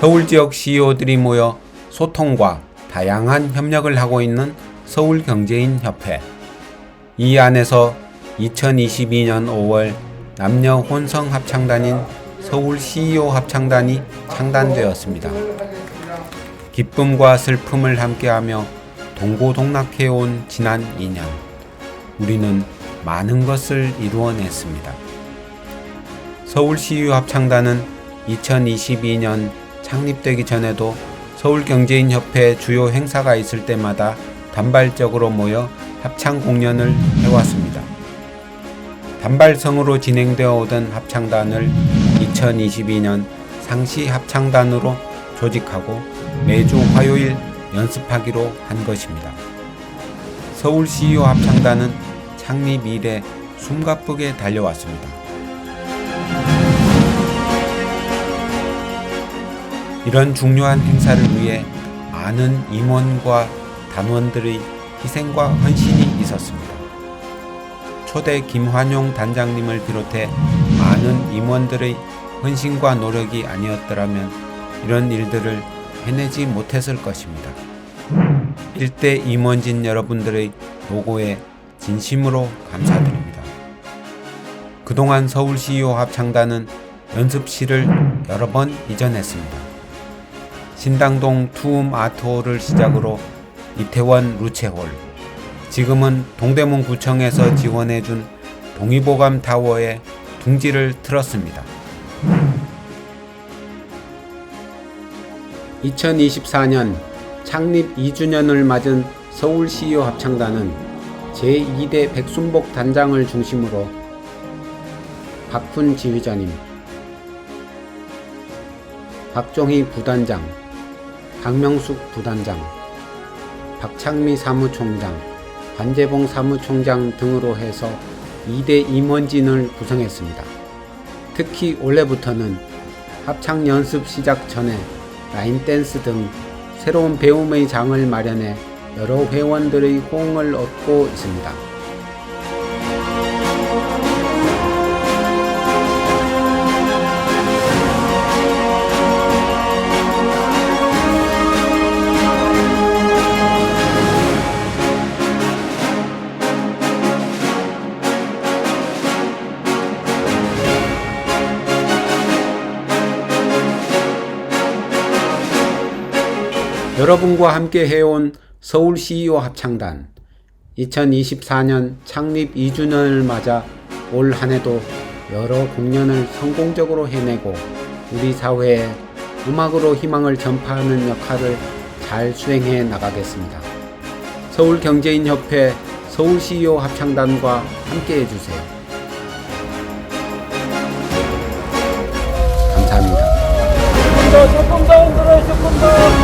서울 지역 CEO들이 모여 소통과 다양한 협력을 하고 있는 서울경제인 협회. 이 안에서 2022년 5월 남녀 혼성 합창단인 서울 CEO 합창단이 창단되었습니다. 기쁨과 슬픔을 함께하며 동고동락해온 지난 2년. 우리는 많은 것을 이루어냈습니다. 서울 CU 합창단은 2022년 창립되기 전에도 서울경제인협회 주요 행사가 있을 때마다 단발적으로 모여 합창 공연을 해왔습니다. 단발성으로 진행되어 오던 합창단을 2022년 상시 합창단으로 조직하고 매주 화요일 연습하기로 한 것입니다. 서울 CEO 합창단은 창립 이래 숨가쁘게 달려왔습니다. 이런 중요한 행사를 위해 많은 임원과 단원들의 희생과 헌신이 있었습니다. 초대 김환용 단장님을 비롯해 많은 임원들의 헌신과 노력이 아니었더라면 이런 일들을 해내지 못했을 것입니다. 일대 임원진 여러분들의 노고에 진심으로 감사드립니다. 그동안 서울 CEO 합창단은 연습실을 여러 번 이전했습니다. 신당동 투움 아트홀을 시작으로 이태원 루체홀, 지금은 동대문 구청에서 지원해준 동의보감 타워에 둥지를 틀었습니다. 2024년 창립 2주년을 맞은 서울 CEO 합창단은 제2대 백순복 단장을 중심으로 박훈 지휘자님, 박종희 부단장, 강명숙 부단장, 박창미 사무총장, 관재봉 사무총장 등으로 해서 2대 임원진을 구성했습니다. 특히 올해부터는 합창 연습 시작 전에 라인 댄스 등 새로운 배움의 장을 마련해 여러 회원들의 호응을 얻고 있습니다. 여러분과 함께 해온 서울 CEO 합창단 2024년 창립 2주년을 맞아 올 한 해도 여러 공연을 성공적으로 해내고 우리 사회에 음악으로 희망을 전파하는 역할을 잘 수행해 나가겠습니다. 서울경제인협회 서울 CEO 합창단과 함께 해주세요. 감사합니다. 조금 더 흔들어요, 조금 더.